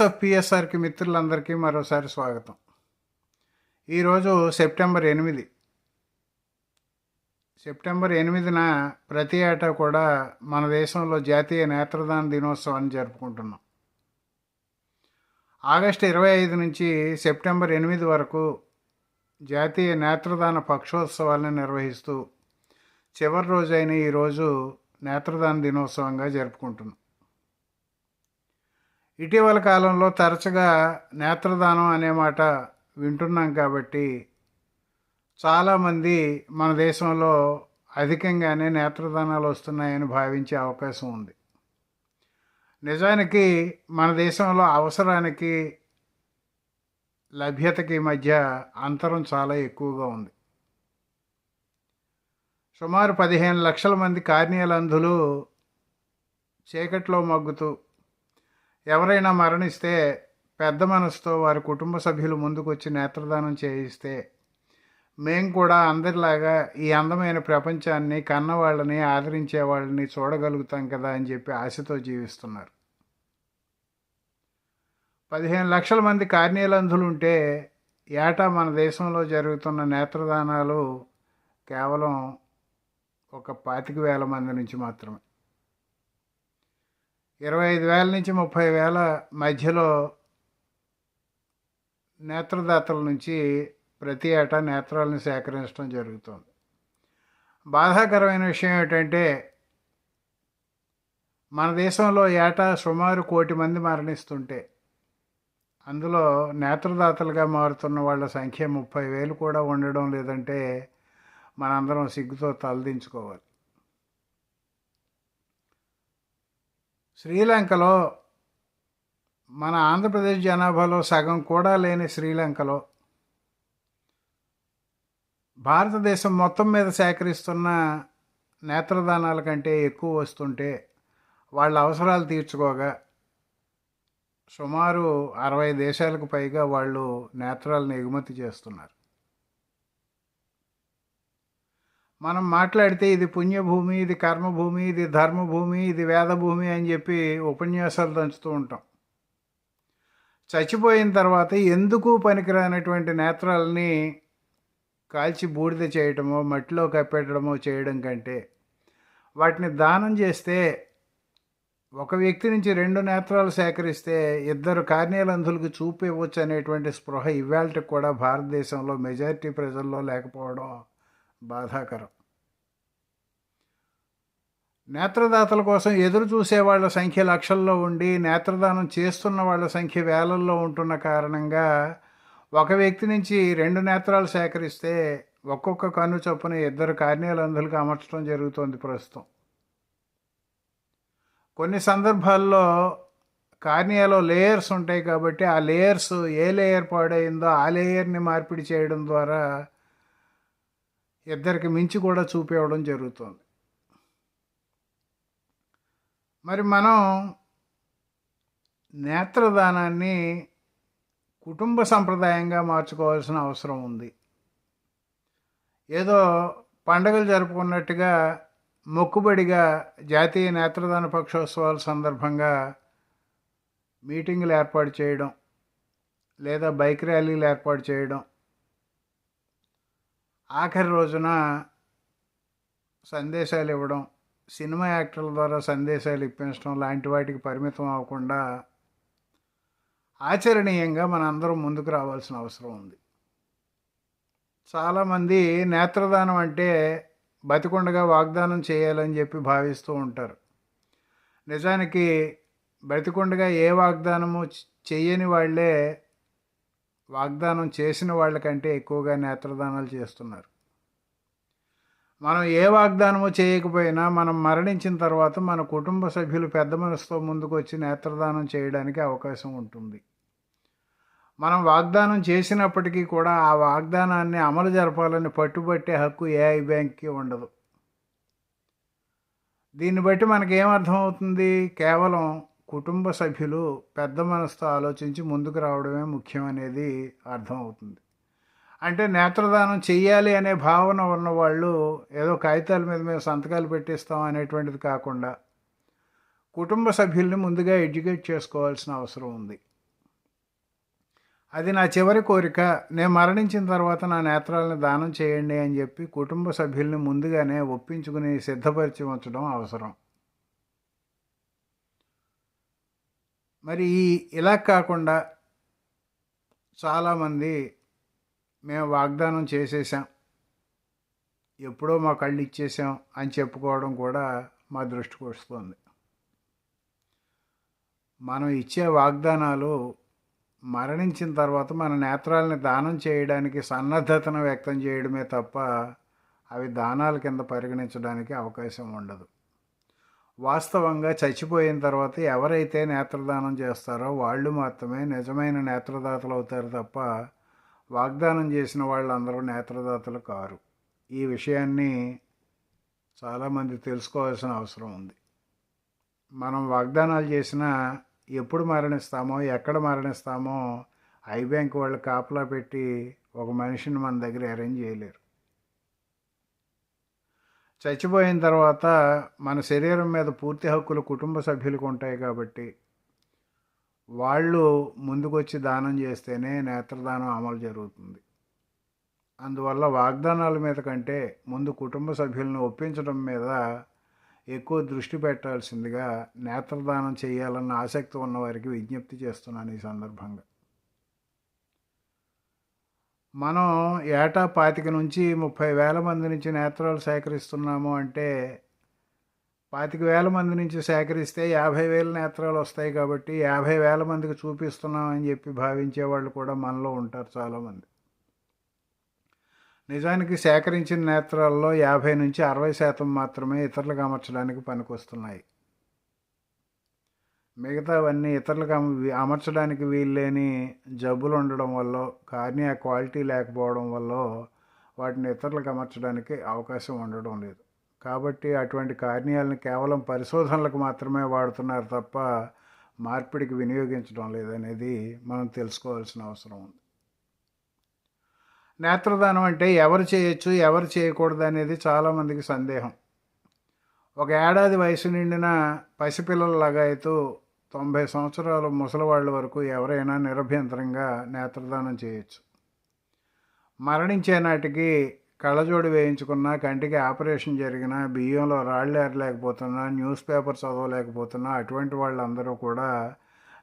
Of పిఎస్ఆర్కి మిత్రులందరికీ మరోసారి స్వాగతం. ఈరోజు సెప్టెంబర్ ఎనిమిది. సెప్టెంబర్ ఎనిమిదిన ప్రతి ఏటా కూడా మన దేశంలో జాతీయ నేత్రదాన దినోత్సవాన్ని జరుపుకుంటున్నాం. ఆగస్టు ఇరవై ఐదు నుంచి సెప్టెంబర్ ఎనిమిది వరకు జాతీయ నేత్రదాన పక్షోత్సవాలను నిర్వహిస్తూ చివరి రోజైన ఈరోజు నేత్రదాన దినోత్సవంగా జరుపుకుంటున్నాం. ఇటీవల కాలంలో తరచుగా నేత్రదానం అనే మాట వింటున్నాం కాబట్టి చాలామంది మన దేశంలో అధికంగానే నేత్రదానాలు వస్తున్నాయని భావించే అవకాశం ఉంది. నిజానికి మన దేశంలో అవసరానికి లభ్యతకి మధ్య అంతరం చాలా ఎక్కువగా ఉంది. సుమారు పదిహేను లక్షల మంది కార్నియలంధులు చీకట్లో మగ్గుతూ ఎవరైనా మరణిస్తే పెద్ద మనసుతో వారి కుటుంబ సభ్యులు ముందుకొచ్చి నేత్రదానం చేయిస్తే మేము కూడా అందరిలాగా ఈ అందమైన ప్రపంచాన్ని కన్నవాళ్ళని ఆదరించే వాళ్ళని చూడగలుగుతాం కదా అని చెప్పి ఆశతో జీవిస్తున్నారు. పదిహేను లక్షల మంది కార్నియలంధులు ఉంటే ఏటా మన దేశంలో జరుగుతున్న నేత్రదానాలు కేవలం ఒక పాతిక వేల మంది నుంచి మాత్రమే. ఇరవై ఐదు వేల నుంచి ముప్పై వేల మధ్యలో నేత్రదాతల నుంచి ప్రతి ఏటా నేత్రాలను సేకరించడం జరుగుతుంది. బాధాకరమైన విషయం ఏంటంటే మన దేశంలో ఏటా సుమారు కోటి మంది మరణిస్తుంటే అందులో నేత్రదాతలుగా మారుతున్న వాళ్ళ సంఖ్య ముప్పై వేలు కూడా ఉండడం లేదంటే మనందరం సిగ్గుతో తలదించుకోవాలి. శ్రీలంకలో మన ఆంధ్రప్రదేశ్ జనాభాలో సగం కూడా లేని శ్రీలంకలో భారతదేశం మొత్తం మీద సేకరిస్తున్న నేత్రదానాల కంటే ఎక్కువ వస్తుంటే వాళ్ళ అవసరాలు తీర్చుకోగా సుమారు అరవై దేశాలకు పైగా వాళ్ళు నేత్రాలను ఎగుమతి చేస్తున్నారు. మనం మాట్లాడితే ఇది పుణ్యభూమి ఇది కర్మభూమి ఇది ధర్మభూమి ఇది వేదభూమి అని చెప్పి ఉపన్యాసాలు దంచుతూ ఉంటాం. చచ్చిపోయిన తర్వాత ఎందుకు పనికిరానటువంటి నేత్రాలని కాల్చి బూడిద చేయటమో మట్టిలో కప్పెట్టడమో చేయడం కంటే వాటిని దానం చేస్తే ఒక వ్యక్తి నుంచి రెండు నేత్రాలు సేకరిస్తే ఇద్దరు కార్నియలంధులకు చూపు ఇవ్వచ్చు అనేటువంటి స్పృహ ఇవాళకి కూడా భారతదేశంలో మెజారిటీ ప్రజల్లో లేకపోవడం బాధాకరం. నేత్రదాతల కోసం ఎదురు చూసే వాళ్ళ సంఖ్య లక్షల్లో ఉండి నేత్రదానం చేస్తున్న వాళ్ళ సంఖ్య వేలల్లో ఉంటున్న కారణంగా ఒక వ్యక్తి నుంచి రెండు నేత్రాలు సేకరిస్తే ఒక్కొక్క కన్ను చొప్పున ఇద్దరు కార్నియలంధులకు అమర్చడం జరుగుతోంది ప్రస్తుతం. కొన్ని సందర్భాల్లో కార్నియాలో లేయర్స్ ఉంటాయి కాబట్టి ఆ లేయర్స్ ఏ లేయర్ పాడైందో ఆ లేయర్ని మార్పిడి చేయడం ద్వారా ఇద్దరికి మించి కూడా చూపివ్వడం జరుగుతుంది. మరి మనం నేత్రదానాన్ని కుటుంబ సంప్రదాయంగా మార్చుకోవాల్సిన అవసరం ఉంది. ఏదో పండగలు జరుపుకున్నట్టుగా మొక్కుబడిగా జాతీయ నేత్రదాన పక్షోత్సవాల సందర్భంగా మీటింగులు ఏర్పాటు చేయడం లేదా బైక్ ర్యాలీలు ఏర్పాటు చేయడం ఆఖరి రోజున సందేశాలు ఇవ్వడం సినిమా యాక్టర్ల ద్వారా సందేశాలు ఇప్పించడం లాంటి వాటికి పరిమితం అవ్వకుండా ఆచరణీయంగా మన అందరం ముందుకు రావాల్సిన అవసరం ఉంది. చాలామంది నేత్రదానం అంటే బతికొండగా వాగ్దానం చేయాలని చెప్పి భావిస్తూ ఉంటారు. నిజానికి బతికొండగా ఏ వాగ్దానము చెయ్యని వాళ్ళే వాగ్దానం చేసిన వాళ్ళకంటే ఎక్కువగా నేత్రదానాలు చేస్తున్నారు. మనం ఏ వాగ్దానము చేయకపోయినా మనం మరణించిన తర్వాత మన కుటుంబ సభ్యులు పెద్ద మనసుతో ముందుకు వచ్చి నేత్రదానం చేయడానికి అవకాశం ఉంటుంది. మనం వాగ్దానం చేసినప్పటికీ కూడా ఆ వాగ్దానాన్ని అమలు జరపాలని పట్టుబట్టే హక్కు ఏఐ బ్యాంక్కి ఉండదు. దీన్ని బట్టి మనకేమర్థమవుతుంది కేవలం కుటుంబ సభ్యులు పెద్ద మనసుతో ఆలోచించి ముందుకు రావడమే ముఖ్యం అనేది అర్థమవుతుంది. అంటే నేత్రదానం చెయ్యాలి అనే భావన ఉన్నవాళ్ళు ఏదో కాగితాల మీద మేము సంతకాలు పెట్టిస్తాం అనేటువంటిది కాకుండా కుటుంబ సభ్యుల్ని ముందుగా ఎడ్యుకేట్ చేసుకోవాల్సిన అవసరం ఉంది. అది నా చివరి కోరిక. నేను మరణించిన తర్వాత నా నేత్రాలను దానం చేయండి అని చెప్పి కుటుంబ సభ్యుల్ని ముందుగానే ఒప్పించుకుని సిద్ధపరిచి ఉంచడం అవసరం. మరి ఈ ఇలా కాకుండా చాలామంది మేము వాగ్దానం చేసేసాం. ఎప్పుడో మా కళ్ళు ఇచ్చేసాం అని చెప్పుకోవడం కూడా మా దృష్టికి వస్తుంది. మనం ఇచ్చే వాగ్దానాలు మరణించిన తర్వాత మన నేత్రాలని దానం చేయడానికి సన్నద్ధతను వ్యక్తం చేయడమే తప్ప అవి దానాల కింద పరిగణించడానికి అవకాశం ఉండదు. వాస్తవంగా చచ్చిపోయిన తర్వాత ఎవరైతే నేత్రదానం చేస్తారో వాళ్ళు మాత్రమే నిజమైన నేత్రదాతలు అవుతారు తప్ప వాగ్దానం చేసిన వాళ్ళందరూ నేత్రదాతలు కారు. ఈ విషయాన్ని చాలామంది తెలుసుకోవాల్సిన అవసరం ఉంది. మనం వాగ్దానాలు చేసినా ఎప్పుడు మరణిస్తామో ఎక్కడ మరణిస్తామో ఐ బ్యాంక్ వాళ్ళు కాపలా పెట్టి ఒక మనిషిని మన దగ్గర అరేంజ్ చేయలేరు. చచ్చిపోయిన తర్వాత మన శరీరం మీద పూర్తి హక్కులు కుటుంబ సభ్యులకు ఉంటాయి కాబట్టి వాళ్ళు ముందుకొచ్చి దానం చేస్తేనే నేత్రదానం అమలు జరుగుతుంది. అందువల్ల వాగ్దానాల మీద కంటే ముందు కుటుంబ సభ్యులను ఒప్పించడం మీద ఎక్కువ దృష్టి పెట్టాల్సిందిగా నేత్రదానం చేయాలన్న ఆసక్తి ఉన్నవారికి విజ్ఞప్తి చేస్తున్నాను ఈ సందర్భంగా. మనం ఏటా పాతిక నుంచి ముప్పై వేల మంది నుంచి నేత్రాలు సేకరిస్తున్నాము అంటే పాతిక వేల మంది నుంచి సేకరిస్తే యాభై వేల నేత్రాలు వస్తాయి కాబట్టి యాభై వేల మందికి చూపిస్తున్నాం అని చెప్పి భావించే వాళ్ళు కూడా మనలో ఉంటారు చాలామంది. నిజానికి సేకరించిన నేత్రాల్లో యాభై నుంచి అరవై శాతం మాత్రమే ఇతరులకు అమర్చడానికి పనికొస్తున్నాయి. మిగతావన్నీ ఇతరులకు అమర్చడానికి వీల్లేని జబ్బులు ఉండడం వల్ల కార్నియా క్వాలిటీ లేకపోవడం వల్ల వాటిని ఇతరులకు అమర్చడానికి అవకాశం ఉండడం లేదు. కాబట్టి అటువంటి కార్నియాలను కేవలం పరిశోధనలకు మాత్రమే వాడుతున్నారు తప్ప మార్పిడికి వినియోగించడం లేదనేది మనం తెలుసుకోవాల్సిన అవసరం ఉంది. నేత్రదానం అంటే ఎవరు చేయొచ్చు ఎవరు చేయకూడదు అనేది చాలామందికి సందేహం. ఒక ఏడాది వయసు నిండిన పసిపిల్లలలాగా అయితే తొంభై సంవత్సరాలు ముసలివాళ్ళ వరకు ఎవరైనా నిరభ్యంతరంగా నేత్రదానం చేయొచ్చు. మరణించే నాటికి కళ్ళజోడు వేయించుకున్నా కంటికి ఆపరేషన్ జరిగినా బియ్యంలో రాళ్ళు ఏరలేకపోతున్నా న్యూస్ పేపర్ చదవలేకపోతున్నా అటువంటి వాళ్ళందరూ కూడా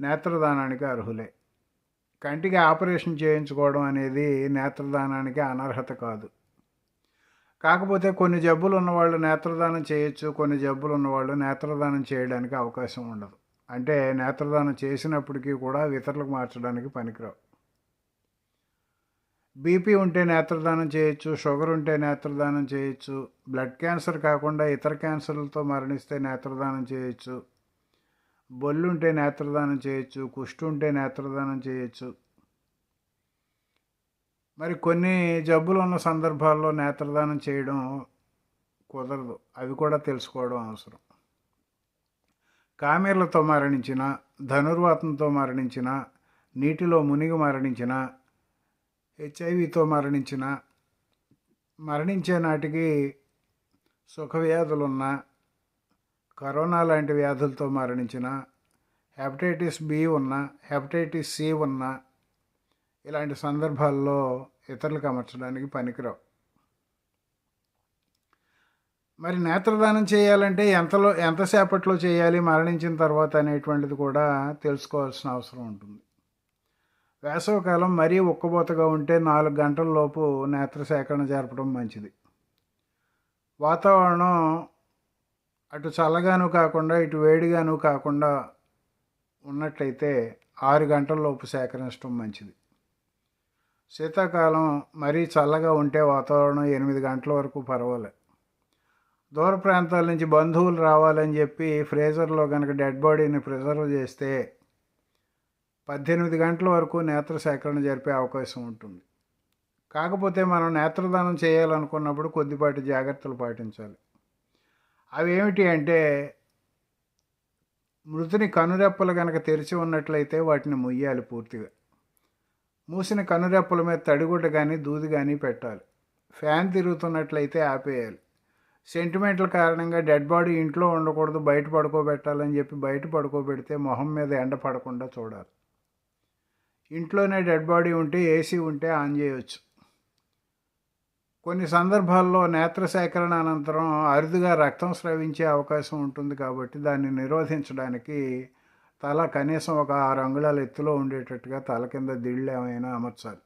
నేత్రదానానికి అర్హులే. కంటికి ఆపరేషన్ చేయించుకోవడం అనేది నేత్రదానానికి అనర్హత కాదు. కాకపోతే కొన్ని జబ్బులు ఉన్నవాళ్ళు నేత్రదానం చేయొచ్చు కొన్ని జబ్బులు ఉన్నవాళ్ళు నేత్రదానం చేయడానికి అవకాశం ఉండదు. అంటే నేత్రదానం చేసినప్పటికీ కూడా ఇతరులకు మార్చడానికి పనికిరావు. బీపీ ఉంటే నేత్రదానం చేయొచ్చు షుగర్ ఉంటే నేత్రదానం చేయొచ్చు బ్లడ్ క్యాన్సర్ కాకుండా ఇతర క్యాన్సర్లతో మరణిస్తే నేత్రదానం చేయొచ్చు బొల్లు ఉంటే నేత్రదానం చేయొచ్చు కుష్టు ఉంటే నేత్రదానం చేయొచ్చు. మరి కొన్ని జబ్బులు ఉన్న సందర్భాల్లో నేత్రదానం చేయడం కుదరదు. అవి కూడా తెలుసుకోవడం అవసరం. కామెర్లతో మరణించిన ధనుర్వాతంతో మరణించిన నీటిలో మునిగి మరణించిన హెచ్ఐవితో మరణించిన మరణించే నాటికి సుఖవ్యాధులున్న కరోనా లాంటి వ్యాధులతో మరణించిన హెపటైటిస్ బి ఉన్న హెపటైటిస్ సి ఉన్న ఇలాంటి సందర్భాల్లో ఇతరులకు అమర్చడానికి పనికిరావు. మరి నేత్రదానం చేయాలంటే ఎంతలో ఎంతసేపట్లో చేయాలి? మరణించిన తర్వాత అనేటువంటిది కూడా తెలుసుకోవాల్సిన అవసరం ఉంటుంది. వేసవకాలం మరీ ఉక్కబోతగా ఉంటే నాలుగు గంటల లోపు నేత్ర సేకరణ జరపడం మంచిది. వాతావరణం అటు చల్లగాను కాకుండా ఇటు వేడిగాను కాకుండా ఉన్నట్లయితే ఆరు గంటల లోపు సేకరించడం మంచిది. శీతాకాలం మరీ చల్లగా ఉంటే వాతావరణం ఎనిమిది గంటల వరకు పర్వాలేదు దూర ప్రాంతాల నుంచి బంధువులు రావాలని చెప్పి ఫ్రీజర్లో కనుక డెడ్ బాడీని ప్రిజర్వ్ చేస్తే పద్దెనిమిది గంటల వరకు నేత్ర సేకరణ జరిపే అవకాశం ఉంటుంది. కాకపోతే మనం నేత్రదానం చేయాలనుకున్నప్పుడు కొద్దిపాటి జాగ్రత్తలు పాటించాలి. అవి ఏమిటి అంటే మృతుని కనురెప్పలు కనుక తెరిచి ఉన్నట్లయితే వాటిని ముయ్యాలి పూర్తిగా. మూసిన కనురెప్పల మీద తడిగుడ్డ కానీ దూది కానీ పెట్టాలి. ఫ్యాన్ తిరుగుతున్నట్లయితే ఆపేయాలి. సెంటిమెంట్ల కారణంగా డెడ్ బాడీ ఇంట్లో ఉండకూడదు బయట పడుకోబెట్టాలని చెప్పి బయట పడుకోబెడితే మొహం మీద ఎండ పడకుండా చూడాలి. ఇంట్లోనే డెడ్ బాడీ ఉంటే ఏసీ ఉంటే ఆన్ చేయవచ్చు కొన్ని సందర్భాల్లో నేత్ర సేకరణ అనంతరం అరుదుగా రక్తం స్రవించే అవకాశం ఉంటుంది కాబట్టి దాన్ని నిరోధించడానికి తల కనీసం ఒక ఆరు అంగుళాల ఎత్తులో ఉండేటట్టుగా తల కింద దిళ్ళు ఏమైనా అమర్చాలి.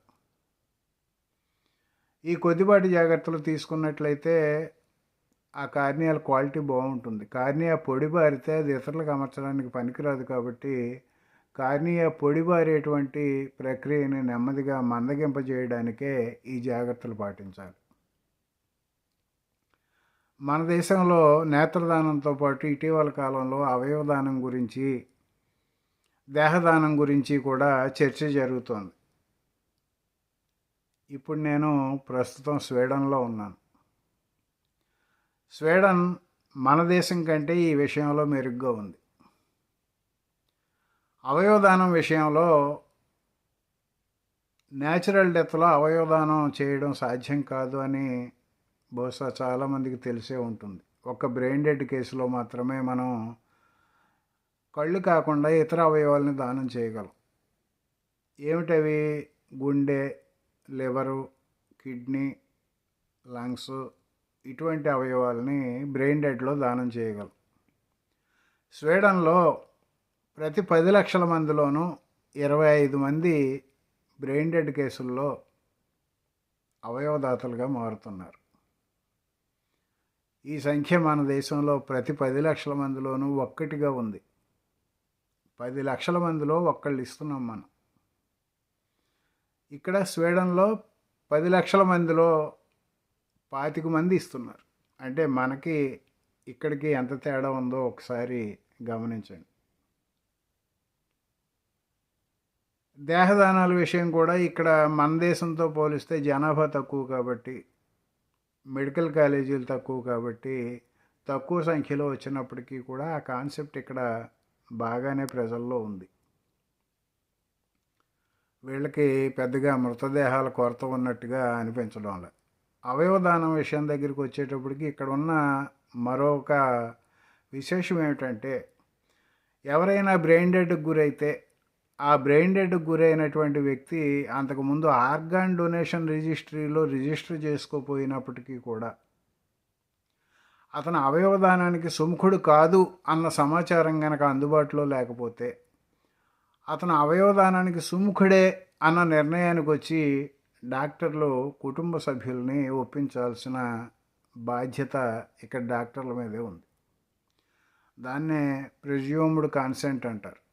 ఈ కొద్దిపాటి జాగ్రత్తలు తీసుకున్నట్లయితే ఆ కార్నియాల క్వాలిటీ బాగుంటుంది. కార్నియా పొడి బారితే అది ఇతరులకు అమర్చడానికి పనికిరాదు కాబట్టి కార్నియా పొడిబారేటువంటి ప్రక్రియని నెమ్మదిగా మందగింపజేయడానికే ఈ జాగ్రత్తలు పాటించాలి. మన దేశంలో నేత్రదానంతో పాటు ఇటీవల కాలంలో అవయవదానం గురించి దేహదానం గురించి కూడా చర్చ జరుగుతోంది. ఇప్పుడు నేను ప్రస్తుతం స్వీడన్లో ఉన్నాను. స్వీడన్ మన దేశం కంటే ఈ విషయంలో మెరుగ్గా ఉంది. అవయవదానం విషయంలో న్యాచురల్ డెత్లో అవయవదానం చేయడం సాధ్యం కాదు అని బహుశా చాలామందికి తెలిసే ఉంటుంది. ఒక బ్రెయిన్ డెడ్ కేసులో మాత్రమే మనం కళ్ళు కాకుండా ఇతర అవయవాల్ని దానం చేయగలం. ఏమిటవి? గుండె లివరు కిడ్నీ లంగ్స్ ఇటువంటి అవయవాల్ని బ్రెయిన్ డెడ్లో దానం చేయగలం. స్వీడన్లో ప్రతి పది లక్షల మందిలోనూ ఇరవై ఐదు మంది బ్రెయిన్ డెడ్ కేసుల్లో అవయవదాతలుగా మారుతున్నారు. ఈ సంఖ్య మన దేశంలో ప్రతి పది లక్షల మందిలోనూ ఒక్కటిగా ఉంది. పది లక్షల మందిలో ఒక్కళ్ళు ఇస్తున్నాం మనం. ఇక్కడ స్వీడన్లో పది లక్షల మందిలో పాతిక మంది ఇస్తున్నారు. అంటే మనకి ఇక్కడికి ఎంత తేడా ఉందో ఒకసారి గమనించండి. దేహదానాల విషయం కూడా ఇక్కడ మన దేశంతో పోలిస్తే జనాభా తక్కువ కాబట్టి మెడికల్ కాలేజీలు తక్కువ కాబట్టి తక్కువ సంఖ్యలో వచ్చినప్పటికీ కూడా ఆ కాన్సెప్ట్ ఇక్కడ బాగానే ప్రజల్లో ఉంది. వీళ్ళకి పెద్దగా మృతదేహాల కొరత ఉన్నట్టుగా అనిపించడం అవయవదానం విషయం దగ్గరికి వచ్చేటప్పటికి ఇక్కడ ఉన్న మరొక విశేషం ఏమిటంటే ఎవరైనా బ్రెయిన్ డెడ్కి గురైతే ఆ బ్రెయిన్ డెడ్కి గురైనటువంటి వ్యక్తి అంతకుముందు ఆర్గాన్ డొనేషన్ రిజిస్ట్రీలో రిజిస్టర్ చేసుకోపోయినప్పటికీ కూడా అతను అవయవదానానికి సుముఖుడు కాదు అన్న సమాచారం కనుక అందుబాటులో లేకపోతే అతను అవయవదానానికి సుముఖుడే అన్న నిర్ణయానికి వచ్చి డాక్టర్లు కుటుంబ సభ్యుల్ని ఒప్పించాల్సిన బాధ్యత ఇక్కడ డాక్టర్ల మీదే ఉంది. దాన్నే ప్రెజ్యూమ్డ్ కాన్సెంట్ అంటారు.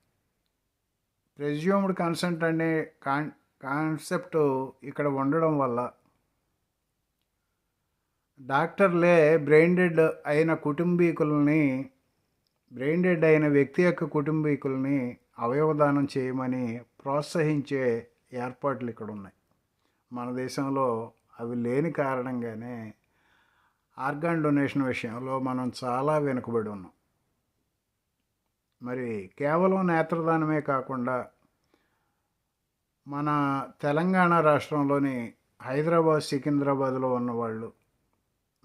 ప్రెజ్యూమ్డ్ కన్సెంట్ అనే కాన్ కాన్సెప్ట్ ఇక్కడ ఉండడం వల్ల డాక్టర్లే బ్రెయిన్ డెడ్ అయిన కుటుంబీకుల్ని బ్రెయిన్ డెడ్ అయిన వ్యక్తి యొక్క కుటుంబీకుల్ని అవయవదానం చేయమని ప్రోత్సహించే ఏర్పాట్లు ఇక్కడ ఉన్నాయి. మన దేశంలో అవి లేని కారణంగానే ఆర్గాన్ డొనేషన్ విషయంలో మనం చాలా వెనుకబడి ఉన్నాం. మరి కేవలం నేత్రదానమే కాకుండా మన తెలంగాణ రాష్ట్రంలోని హైదరాబాద్ సికింద్రాబాద్లో ఉన్నవాళ్ళు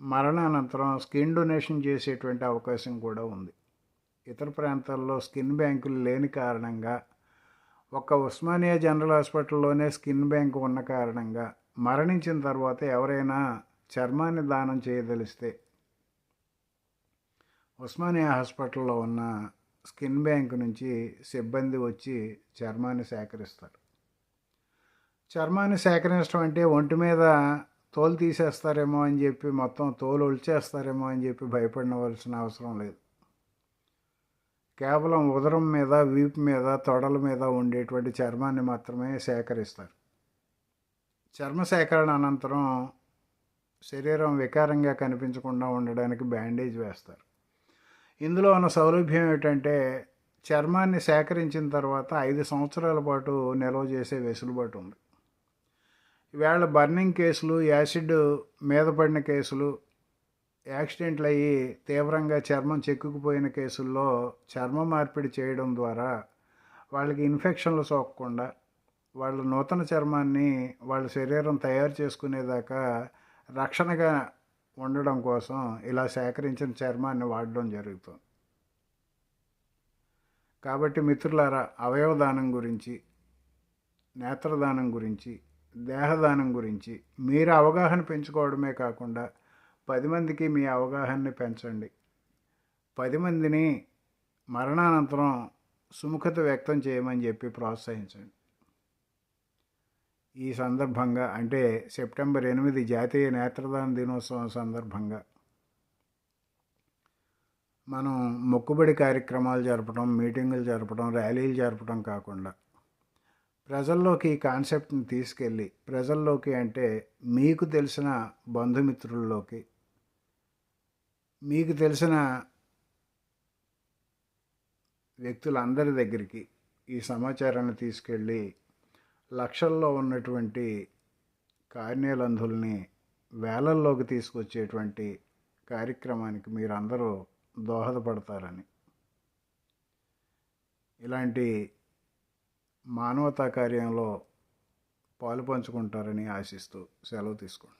మరణానంతరం స్కిన్ డొనేషన్ చేసేటువంటి అవకాశం కూడా ఉంది. ఇతర ప్రాంతాల్లో స్కిన్ బ్యాంకులు లేని కారణంగా ఒక ఉస్మానియా జనరల్ హాస్పిటల్లోనే స్కిన్ బ్యాంక్ ఉన్న కారణంగా మరణించిన తర్వాత ఎవరైనా చర్మాన్ని దానం చేయదలిస్తే ఉస్మానియా హాస్పిటల్లో ఉన్న స్కిన్ బ్యాంక్ నుంచి సిబ్బంది వచ్చి చర్మాన్ని సేకరిస్తారు. చర్మాన్ని సేకరించడం అంటే ఒంటి మీద తోలు తీసేస్తారేమో అని చెప్పి మొత్తం తోలు ఒలిచేస్తారేమో అని చెప్పి భయపడవలసిన అవసరం లేదు. కేవలం ఉదరం మీద వీపు మీద తొడల మీద ఉండేటువంటి చర్మాన్ని మాత్రమే సేకరిస్తారు. చర్మ సేకరణ అనంతరం శరీరం వికారంగా కనిపించకుండా ఉండడానికి బ్యాండేజ్ వేస్తారు. ఇందులో ఉన్న సౌలభ్యం ఏమిటంటే చర్మాన్ని సేకరించిన తర్వాత ఐదు సంవత్సరాల పాటు నిల్వ చేసే వెసులుబాటు ఉంది. వేళ బర్నింగ్ కేసులు యాసిడ్ మీద పడిన కేసులు యాక్సిడెంట్లు అయ్యి తీవ్రంగా చర్మం చెక్కుకుపోయిన కేసుల్లో చర్మ మార్పిడి చేయడం ద్వారా వాళ్ళకి ఇన్ఫెక్షన్లు సోకకుండా వాళ్ళ నూతన చర్మాన్ని వాళ్ళ శరీరం తయారు చేసుకునేదాకా రక్షణగా ఉండడం కోసం ఇలా సేకరించిన చర్మాన్ని వాడడం జరుగుతుంది. కాబట్టి మిత్రులారా అవయవదానం గురించి నేత్రదానం గురించి దేహదానం గురించి మీరు అవగాహన పెంచుకోవడమే కాకుండా పది మందికి మీ అవగాహనని పెంచండి. పది మందిని మరణానంతరం సుముఖత వ్యక్తం చేయమని చెప్పి ప్రోత్సహించండి. ఈ సందర్భంగా అంటే సెప్టెంబర్ ఎనిమిది జాతీయ నేత్రదాన దినోత్సవం సందర్భంగా మనం మొక్కుబడి కార్యక్రమాలు జరపడం మీటింగులు జరపడం ర్యాలీలు జరపడం కాకుండా ప్రజల్లోకి ఈ కాన్సెప్ట్ని తీసుకెళ్ళి ప్రజల్లోకి అంటే మీకు తెలిసిన బంధుమిత్రుల్లోకి మీకు తెలిసిన వ్యక్తులందరి దగ్గరికి ఈ సమాచారాన్ని తీసుకెళ్ళి లక్షల్లో ఉన్నటువంటి కార్యాలంధుల్ని వేలల్లోకి తీసుకొచ్చేటువంటి కార్యక్రమానికి మీరందరూ దోహదపడతారని. ఇలాంటి మానవతా కార్యంలో పాలు పంచుకుంటారని ఆశిస్తూ సెలవు తీసుకుంటాను